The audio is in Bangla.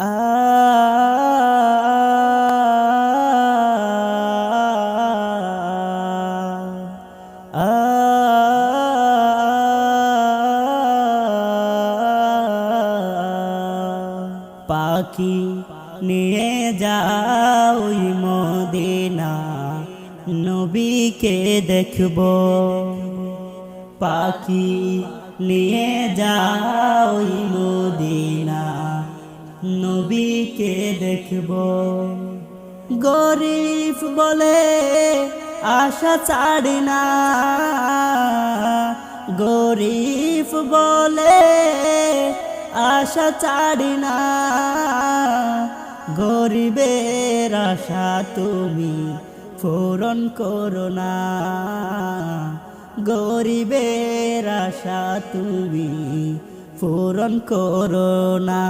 পাখি নিয়ে যাও মদিনা নবীকে দেখব। পাখি নিয়ে যাও মদিনা। নবীকে দেখব। গরিব বলে আশা ছাড়ি না। গরিব বলে আশা ছাড়ি না। গরিবের আশা তুমি পূরণ করো না। গরিবের আশা তুমি পূরণ করো না।